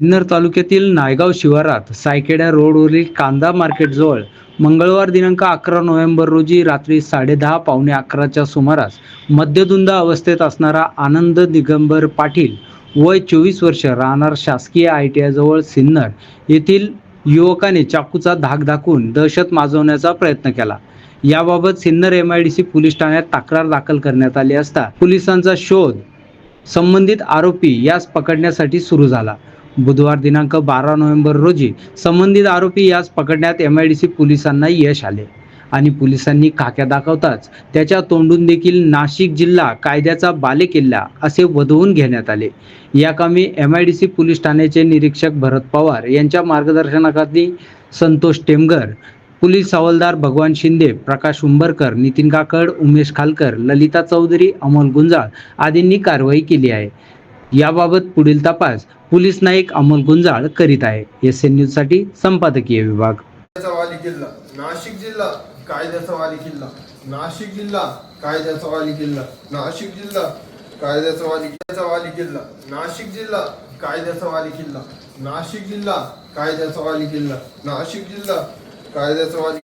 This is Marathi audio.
सिन्नर तालुक्यातील नायगाव शिवारात सायकेड्या रोडवरील कांदा मार्केटजवळ मंगळवार दिनांक अकरा नोव्हेंबर रोजी रात्री साडेदहा पावणे अकराच्या सुमारास मद्यधुंद अवस्थेत असणारा आनंद दिगंबर पाटील वय चोवीस वर्ष राहणार शासकीय आय टी आयजवळ सिन्नर येथील युवकाने चाकूचा धाक दाखवून दहशत माजवण्याचा प्रयत्न केला. याबाबत Sinnar M I D C police ठाण्यात तक्रार दाखल करण्यात आली असता पोलिसांचा शोध संबंधित आरोपी यास पकडण्यासाठी सुरू झाला. बुधवार दिनांक बारा नोव्हेंबर रोजी संबंधित आरोपी यास पकडण्यात एम आय डी सी पोलिसांना यश आले. आणि पोलिसांनी खाक्या दाखवताच त्याच्या तोंडून देखील नाशिक जिल्हा कायद्याचा बालेकिल्ला असे वधवून घेण्यात आले. या कामी M I D C police ठाण्याचे निरीक्षक भरत पवार यांच्या मार्गदर्शनाखाली संतोष टेमगर पोलीस हवालदार भगवान शिंदे प्रकाश उंबरकर नितीन काकड उमेश खालकर ललिता चौधरी अमोल गुंजाळ आदींनी कारवाई केली आहे. याबाबत पुढील तपास पोलीस नाईक अमोल गुंजाळ करीत आहे. एस एन न्यूजसाठी संपादकीय विभाग. किल्ला. नाशिक जिल्हा कायद्याचा वाली किल्ला. नाशिक जिल्हा कायद्याचा वाली किल्ला. नाशिक जिल्हा कायद्याचा वाली किल्ल्याचा वाली किल्ला. नाशिक जिल्हा कायद्याचा वाली किल्ला. नाशिक जिल्हा कायद्याचा वाली किल्ला. नाशिक जिल्हा कायद्याचा वाली